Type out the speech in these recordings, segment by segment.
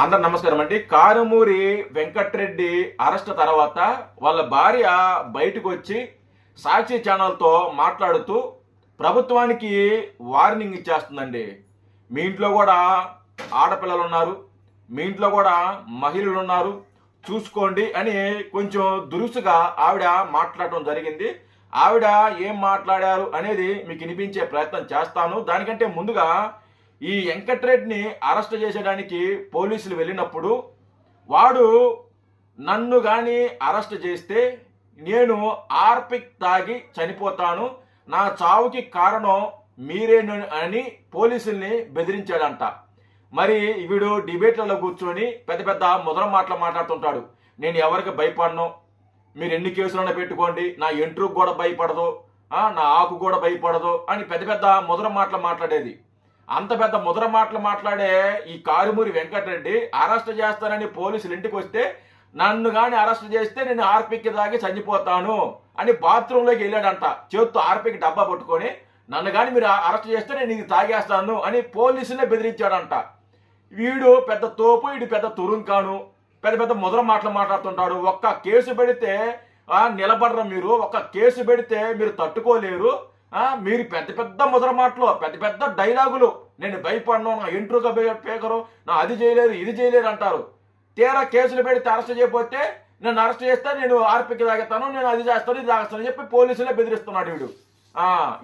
అందరు నమస్కారం అండి. కారుమూరి వెంకట్రెడ్డి అరెస్ట్ తర్వాత వాళ్ళ భార్య బయటకు వచ్చి సాక్షి ఛానల్తో మాట్లాడుతూ ప్రభుత్వానికి వార్నింగ్ ఇచ్చేస్తుందండి. మీ ఇంట్లో కూడా ఆడపిల్లలు ఉన్నారు. మీ ఇంట్లో కూడా మహిళలు ఉన్నారు. చూసుకోండి అని కొంచెం దురుసుగా ఆవిడ మాట్లాడటం జరిగింది. ఆవిడ ఏం మాట్లాడారు అనేది మీకు వినిపించే ప్రయత్నం చేస్తాను. దానికంటే ముందుగా ఈ వెంకట్రెడ్డిని అరెస్ట్ చేసేయడానికి పోలీసులు వెళ్ళినప్పుడు వాడు నన్ను కానీ అరెస్ట్ చేస్తే నేను ఆర్పిక్ తాగి చనిపోతాను నా చావుకి కారణం మీరేను అని పోలీసుల్ని బెదిరించాడంట. మరి వీడు డిబేట్లలో కూర్చొని పెద్ద పెద్ద ముదర మాటలు మాట్లాడుతుంటాడు. నేను ఎవరికి భయపడను? మీరు ఎన్ని కేసులన్నా పెట్టుకోండి నా ఎంట్రుకు కూడా భయపడదు నా ఆకు కూడా భయపడదు అని పెద్ద పెద్ద ముదర మాటలు మాట్లాడేది. అంత పెద్ద ముదర మాటలు మాట్లాడే ఈ కారుమూరి వెంకటరెడ్డి అరెస్ట్ చేస్తానని పోలీసులు ఇంటికి వస్తే నన్ను కానీ అరెస్ట్ చేస్తే నేను ఆర్పిక్ దాగి చనిపోతాను అని బాత్రూంలోకి వెళ్ళాడంట. చేత్తో ఆర్పిక్ డబ్బా పట్టుకొని నన్ను కానీ మీరు అరెస్ట్ చేస్తే నేను ఇది తాగేస్తాను అని పోలీసులే బెదిరించాడంట. వీడు పెద్ద తోపు వీడు పెద్ద తురుంకాను. పెద్ద పెద్ద ముదర మాటలు మాట్లాడుతుంటాడు. ఒక్క కేసు పెడితే నిలబడరు మీరు. ఒక్క కేసు పెడితే మీరు తట్టుకోలేరు. మీరు పెద్ద పెద్ద ముదర మాటలు పెద్ద పెద్ద డైలాగులు. నేను భయపడను నా ఇంట్రుగా పేకరు నా అది చేయలేరు ఇది చేయలేరు అంటారు. తీరా కేసులు పెడితే అరెస్ట్ చేయకపోతే నన్ను అరెస్ట్ చేస్తే నేను ఆర్పికి తాగేస్తాను నేను అది చేస్తాను ఇది తాగేస్తాను చెప్పి పోలీసులే బెదిరిస్తున్నాడు వీడు.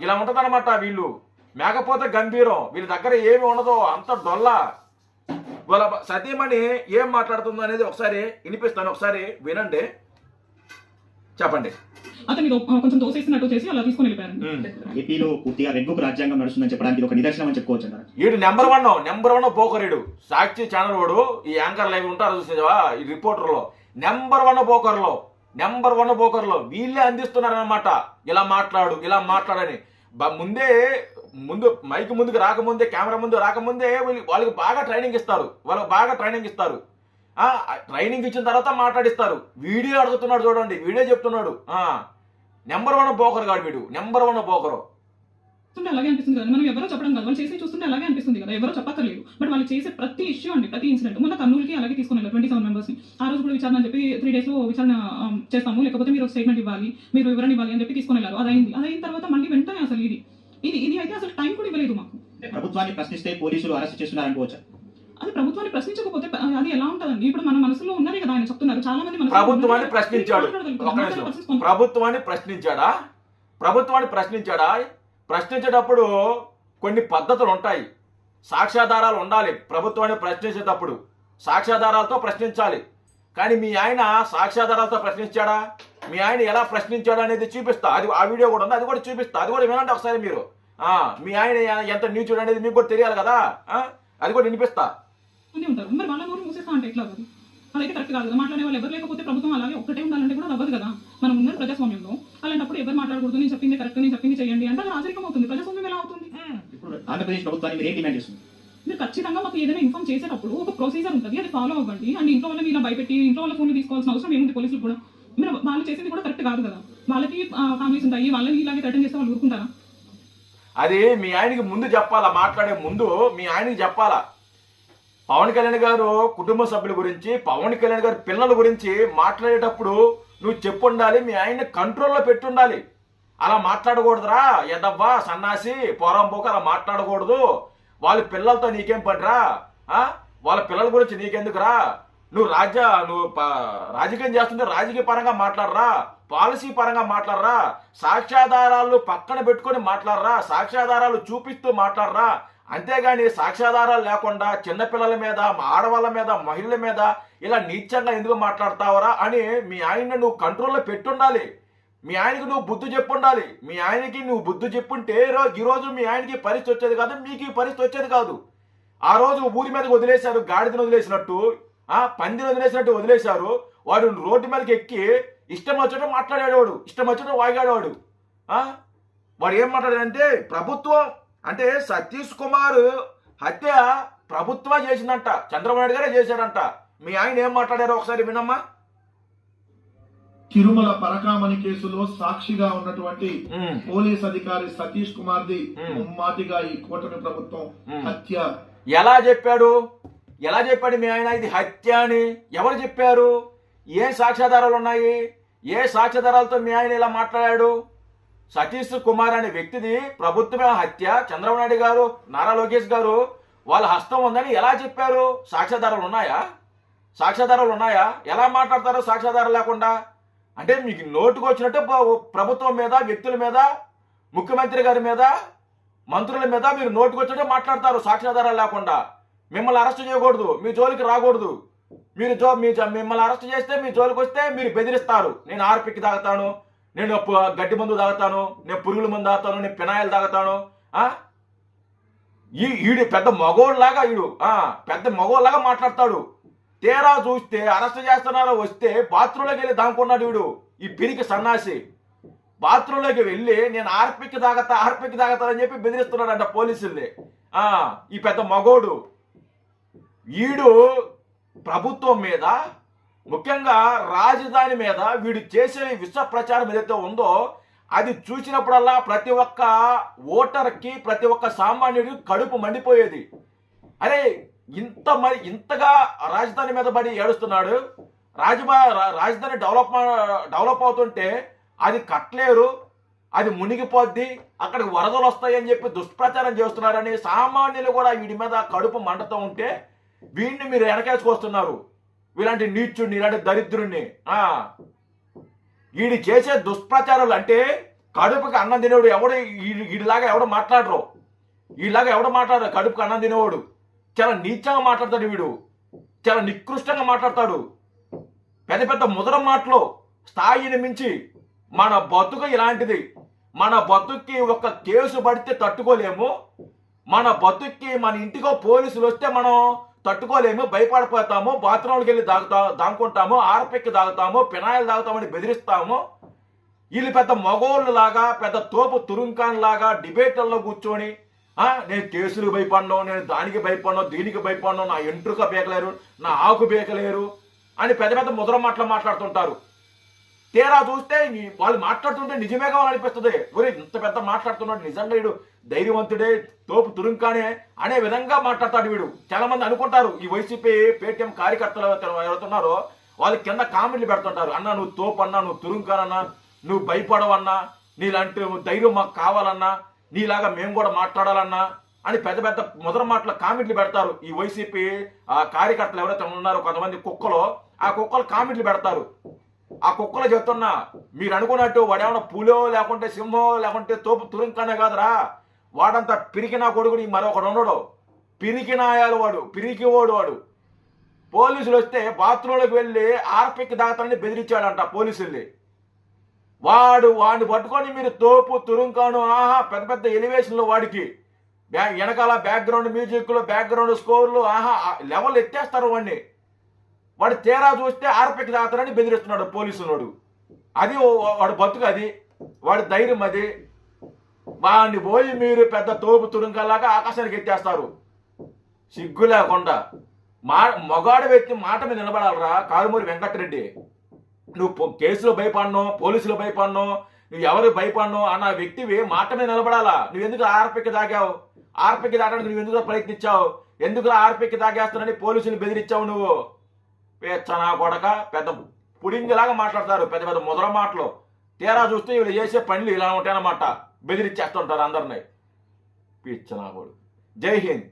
ఇలా ఉంటదన్నమాట వీళ్ళు. మేకపోతే గంభీరం. వీళ్ళ దగ్గర ఏమి ఉండదు అంత డొల్ల. వాళ్ళ సతీమణి ఏం మాట్లాడుతుందో అనేది ఒకసారి వినిపిస్తాను ఒకసారి వినండి. చెప్పండి. అతను కొంచెం దోసేసినట్టు చేసి అలా తీసుకొని వెళ్ళిపోయారండి ఉమ్. ఏపీలో పూర్తిగా రెడ్ బుక్ రాజ్యాంగం నడుస్తుందని చెప్పడానికి ఇది ఒక నిదర్శనం అని చెప్పుకోవచ్చు వీడు నెంబర్ వన్ నెంబర్ వన్ పోకరీడు. సాక్షి ఛానల్ వాడు ఈ యాంకర్ లైవ్ ఉంటారు చూసేవా ఈ రిపోర్టర్లో. నెంబర్ వన్ పోకర్లో నెంబర్ వన్ పోకర్లో. వీళ్ళే అందిస్తున్నారనమాట ఇలా మాట్లాడు ఇలా మాట్లాడని. ముందే ముందు మైక్ ముందుకు రాకముందే కెమెరా ముందు రాకముందే వీళ్ళు- వాళ్ళకి బాగా ట్రైనింగ్ ఇస్తారు. వాళ్ళకి బాగా ట్రైనింగ్ ఇస్తారు. ట్రైనింగ్ ఇచ్చిన తర్వాత మాట్లాడిస్తారు. వీడియో అడుగుతున్నాడు చూడండి. వీడియో చెప్తున్నాడు. నెంబర్ వన్ పోకర్ కాడు వీడు. నెంబర్ వన్ పోకరు. చూస్తుంటే అలాగే అనిపిస్తుంది కదా. మనం ఎవరో చెప్పడం కాదు. వాళ్ళు చేసి చూస్తుంటే అలాగే అనిపిస్తుంది కదా. ఎవరో చెప్పక్కర్లేదు. బట్ వాళ్ళు చేసే ప్రతి ఇష్యూ అండి ప్రతి ఇన్సిడెంట్ మొన్న కర్నూలుకి అలాగే తీసుకుని వెళ్ళారు ట్వంటీ సెవెన్ మెంబర్స్ ఆ రోజు కూడా విచారణ అని చెప్పి త్రీ డేస్లో విచారణ ఆ, చేస్తాము. లేకపోతే మీరు స్టేట్మెంట్ ఇవ్వాలి. మీరు వివరణ ఇవ్వాలి అని చెప్పి తీసుకుని వెళ్ళారు అదైంది అదైన తర్వాత మళ్ళీ వెంటనే అసలు ఇది. ఇది ఇది అయితే అసలు టైం కూడా ఇవ్వలేదు మాకు. ప్రభుత్వాన్ని ప్రశ్నిస్తే పోలీసులు అరెస్ట్ చేస్తున్నారనుకోవచ్చు? అది ప్రభుత్వాన్ని ప్రశ్నించకపోతే అది ఎలా ఉంటుందండి? ఇప్పుడు మన మనసులో ఉన్నదే కదా ఆయన చెప్తున్నారు. చాలా మంది ప్రభుత్వాన్ని ప్రశ్నించాడు. ప్రభుత్వాన్ని ప్రశ్నించాడా? ప్రభుత్వాన్ని ప్రశ్నించాడా? ప్రశ్నించేటప్పుడు కొన్ని పద్ధతులు ఉంటాయి. సాక్ష్యాధారాలు ఉండాలి. ప్రభుత్వాన్ని ప్రశ్నించేటప్పుడు సాక్ష్యాధారాలతో ప్రశ్నించాలి. కానీ మీ ఆయన సాక్ష్యాధారాలతో ప్రశ్నించాడా? మీ ఆయన ఎలా ప్రశ్నించాడు అనేది చూపిస్తా. అది ఆ వీడియో కూడా ఉంది. అది కూడా చూపిస్తా. అది కూడా వినండి ఒకసారి మీరు. మీ ఆయన ఎంత నీచుడు అనేది మీకు కూడా తెలియాలి కదా? అది కూడా వినిపిస్తా. ఉండి ఉంటారు. మరి వాళ్ళ నోరు మూసేస్తా అంటే ఎట్లా అది అదైతే కరెక్ట్ కాదు కదా. మాట్లాడే వాళ్ళు ఎవరు లేకపోతే ప్రభుత్వం అలాగే ఒక్కటే ఉండాలంటే కూడా అవ్వదు కదా. మనం ఉన్న ప్రజాస్వామ్యంలో. అలాంటప్పుడు ఎవరు మాట్లాడకూడదు? నేను చెప్పింది కరెక్ట్ నేను చెప్పింది చేయండి అంటే అది రాజరికం అవుతుంది. ప్రజాస్వామ్యం ఎలా అవుతుంది? ఇప్పుడు ఆంధ్రప్రదేశ్ ప్రభుత్వాన్ని మీరు ఏం డిమాండ్ చేస్తుంది మీరు ఖచ్చితంగా మాకు ఏదైనా ఇన్ఫార్మ్ చేసేటప్పుడు ఒక ప్రొసీజర్ ఉంటుంది. అది ఫాలో అవ్వండి. అండ్ ఇంట్లో వాళ్ళని ఇలా భయపెట్టి ఇంట్లో వాళ్ళ ఫోన్లు తీసుకోవాల్సిన అవసరం ఏముంది? పోలీసులు కూడా. మీరు వాళ్ళు చేసింది కూడా కరెక్ట్ కాదు కదా. వాళ్ళకి ఫ్యామిలీస్ ఉంటాయి. వాళ్ళని ఇలాగే థ్రెటన్ చేస్తే వాళ్ళు ఊరుకుంటారా? అది మీ ఆయనకి ముందు చెప్పాలా? మాట్లాడే ముందు మీ ఆయనకి చెప్పాలా? పవన్ కళ్యాణ్ గారు కుటుంబ సభ్యుల గురించి పవన్ కళ్యాణ్ గారు పిల్లల గురించి మాట్లాడేటప్పుడు నువ్వు చెప్పుండాలి మీ ఆయన్ని కంట్రోల్లో పెట్టుండాలి అలా మాట్లాడకూడదురా ఎదవ్వా సన్నాసి పోరంపోక అలా మాట్లాడకూడదు. వాళ్ళ పిల్లలతో నీకేం పనిరా? వాళ్ళ పిల్లల గురించి నీకెందుకురా? నువ్వు రాజ్య నువ్వు రాజకీయం చేస్తుంటే రాజకీయ పరంగా మాట్లాడరా పాలసీ పరంగా మాట్లాడరా సాక్ష్యాధారాలు పక్కన పెట్టుకొని మాట్లాడరా సాక్ష్యాధారాలు చూపిస్తూ మాట్లాడరా అంతేగాని సాక్ష్యాధారాలు లేకుండా చిన్నపిల్లల మీద ఆడవాళ్ళ మీద మహిళల మీద ఇలా నీచంగా ఎందుకు మాట్లాడతావరా అని మీ ఆయన్ని నువ్వు కంట్రోల్లో పెట్టుండాలి. మీ ఆయనకి నువ్వు బుద్ధి చెప్పుండాలి. మీ ఆయనకి నువ్వు బుద్ధి చెప్పుంటే ఈరోజు ఈ రోజు మీ ఆయనకి పరిస్థితి వచ్చేది కాదు మీకు ఈ పరిస్థితి వచ్చేది కాదు. ఆ రోజు ఊరి మీదకి వదిలేశారు గాడిదని వదిలేసినట్టు ఆ పందిని వదిలేసినట్టు వదిలేశారు. వాడు రోడ్డు మీదకి ఎక్కి ఇష్టం వచ్చినట్టు మాట్లాడేవాడు ఇష్టం వచ్చినట్టు వాగాడేవాడు. వాడు ఏం మాట్లాడాడంటే ప్రభుత్వం అంటే సతీష్ కుమార్ హత్య ప్రభుత్వం చేసిందంట. చంద్రబాబు నాయుడు గారే చేశారంట. మీ ఆయన ఏం మాట్లాడారో ఒకసారి వినమ్మా. తిరుమల పరకామణి కేసులో సాక్షిగా ఉన్నటువంటి పోలీస్ అధికారి సతీష్ కుమార్ ది మ్మ్. ముమ్మాటిగా ఈ కూటమి ప్రభుత్వం. హత్య. ఎలా చెప్పాడు? ఎలా చెప్పాడు మీ ఆయన? ఇది హత్య అని ఎవరు చెప్పారు? ఏం సాక్ష్యాధారాలు ఉన్నాయి? ఏ సాక్ష్యాధారాలతో మీ ఆయన ఇలా మాట్లాడాడు? సతీష్ కుమార్ అనే వ్యక్తిది ప్రభుత్వమే హత్య. చంద్రబాబు నాయుడు గారు నారా లోకేష్ గారు వాళ్ళ హస్తం ఉందని ఎలా చెప్పారు? సాక్ష్యాధారాలు ఉన్నాయా? సాక్ష్యాధారాలు ఉన్నాయా? ఎలా మాట్లాడతారు సాక్ష్యాధారాలు లేకుండా? అంటే మీకు నోటుకు వచ్చినట్టు ప్రభుత్వం మీద వ్యక్తుల మీద ముఖ్యమంత్రి గారి మీద మంత్రుల మీద మీరు నోటుకు వచ్చినట్టు మాట్లాడతారు సాక్ష్యాధారాలు లేకుండా. మిమ్మల్ని అరెస్ట్ చేయకూడదు మీ జోలికి రాకూడదు. మీరు జో మీ మిమ్మల్ని అరెస్ట్ చేస్తే మీ జోలికి వస్తే మీరు బెదిరిస్తారు. నేను ఆర్పికి తాగుతాను నేను గడ్డి మందు తాగుతాను నేను పురుగుల మందు తాగుతాను నేను పినాయిలు తాగుతాను ఈ ఈడు పెద్ద మగోళ్ళలాగా ఈడు పెద్ద మగోళ్ళలాగా మాట్లాడతాడు. తీరా చూస్తే అరెస్ట్ చేస్తున్నారు వస్తే బాత్రూంలోకి వెళ్ళి దాముకున్నాడు వీడు ఈ పిరికి సన్నాసి. బాత్రూంలోకి వెళ్ళి నేను ఆర్పిక్ తాగతా ఆర్పిక్ తాగతా అని చెప్పి బెదిరిస్తున్నాడంట పోలీసుల్ని. ఆ, ఈ పెద్ద మగోడు. వీడు ప్రభుత్వం మీద ముఖ్యంగా రాజధాని మీద వీడు చేసే విష ప్రచారం ఏదైతే ఉందో అది చూసినప్పుడల్లా ప్రతి ఒక్క ఓటర్కి ప్రతి ఒక్క సామాన్యుడికి కడుపు మండిపోయేది. అరే ఇంత మరి ఇంతగా రాజధాని మీద పడి ఏడుస్తున్నాడు. రాజభా రాజధాని డెవలప్ డెవలప్ అవుతుంటే అది కట్టలేరు అది మునిగిపోద్ది అక్కడికి వరదలు వస్తాయని చెప్పి దుష్ప్రచారం చేస్తున్నారని సామాన్యులు కూడా వీడి మీద కడుపు మండుతూ ఉంటే వీడిని మీరు వెనకేసుకొస్తున్నారు. ఇలాంటి నీచుడిని ఇలాంటి దరిద్రుణ్ణి ఆ. వీడి చేసే దుష్ప్రచారాలు అంటే కడుపుకి అన్నం తినేవాడు ఎవడు వీడిలాగా ఎవడు మాట్లాడరు. వీడిలాగా ఎవడు మాట్లాడరు? కడుపుకి అన్నం తినేవాడు. చాలా నీచంగా మాట్లాడతాడు వీడు. చాలా నికృష్టంగా మాట్లాడతాడు. పెద్ద పెద్ద ముదర మాటలు స్థాయిని మించి మన బతుకు ఇలాంటిది. మన బతుక్కి ఒక కేసు పడితే తట్టుకోలేము. మన బతుక్కి మన ఇంటికో పోలీసులు వస్తే మనం తట్టుకోలేము భయపడిపోతాము బాత్రూంకి వెళ్ళి దాగుతా దాక్కుంటాము ఆర్పెక్కి తాగుతాము పినాయిలు తాగుతామని బెదిరిస్తాము. వీళ్ళు పెద్ద మగోళ్ళు లాగా పెద్ద తోపు తురుంకాన్ లాగా డిబేట్లలో కూర్చొని నేను కేసులకు భయపడను నేను దానికి భయపడను దీనికి భయపడను నా ఎంట్రుక బేకలేరు నా ఆకు బేకలేరు అని పెద్ద పెద్ద ముద్ర మాటలు మాట్లాడుతుంటారు. తీరా చూస్తే వాళ్ళు మాట్లాడుతుంటే నిజమే కావాలనిపిస్తుంది ఒరే ఇంత పెద్ద మాట్లాడుతున్నాడు నిజంగా వీడు ధైర్యవంతుడే తోపు తురుంకానే అనే విధంగా మాట్లాడతాడు వీడు. చాలా మంది అనుకుంటారు ఈ వైసీపీ పేటీఎం కార్యకర్తలు ఎవరుతున్నారో వాళ్ళు కింద కామెంట్లు పెడుతుంటారు. అన్నా నువ్వు తోపు అన్నా నువ్వు తురుంకానన్నా నువ్వు భయపడవన్నా నీలాంటి ధైర్యం మాకు కావాలన్నా నీలాగా మేము కూడా మాట్లాడాలన్నా అని పెద్ద పెద్ద మొదటి మాటల కామెంట్లు పెడతారు. ఈ వైసీపీ ఆ కార్యకర్తలు ఎవరైతే ఉన్నారో కొంతమంది కుక్కలో ఆ కుక్కలు కామెంట్లు పెడతారు. ఆ కుక్కలు చెప్తున్నా మీరు అనుకున్నట్టు వాడేమన్నా పులో లేకుంటే సింహం లేకుంటే తోపు తురుంకానే కాదురా. వాడంతా పిరికిన కొడుకుని మరొకడు ఉండడు. పిరికినాయాలు వాడు పిరికివాడు వాడు. పోలీసులు వస్తే బాత్రూంలోకి వెళ్ళి ఆర్పిక్ దాతలని బెదిరించాడంట పోలీసుల్ని. వాడు వాడిని పట్టుకొని మీరు తోపు తురుంకాను ఆహా పెద్ద పెద్ద ఎలివేషన్లు వాడికి. బ్యా- వెనకాల బ్యాక్గ్రౌండ్ మ్యూజిక్లు బ్యాక్గ్రౌండ్ స్కోర్లు ఆహా లెవెల్ ఎత్తేస్తారు వాడిని. వాడు తేరా చూస్తే ఆర్పిక్ దాతలని బెదిరిస్తున్నాడు పోలీసులోడు. అది ఓ- వాడు బతుకు అది. వాడి ధైర్యం అది. వాడిని పోయి మీరు పెద్ద తోపు తురుంకల్లాగా ఆకాశానికి ఎత్తేస్తారు. సిగ్గు లేకుండా. మా మగాడు వ్యక్తి మాట మీద నిలబడాలరా? కారుమూరి వెంకటరెడ్డి. నువ్వు కేసులు కేసులో భయపడను పోలీసులు భయపడను నువ్వు ఎవరు భయపడను అన్న వ్యక్తివి మాట మీద నిలబడాలా? నువ్వు ఎందుకు ఆర్పిక్ దాగావు? ఆర్పికి దాటానికి నువ్వు ఎందుకు ప్రయత్నించావు? ఎందుకు ఆర్పికి దాగేస్తానని పోలీసులు బెదిరించావు నువ్వు? పేచ్చనా కొడక పెద్ద పుడింగిలాగా మాట్లాడతారు. పెద్ద పెద్ద ముద్ర మాటలు. తీరా చూస్తే వీళ్ళు చేసే పనులు ఇలా ఉంటాయన్నమాట. బెదిరించేస్తుంటారు అందరినీ. పిచ్చనా కొడుకు జై హింద్.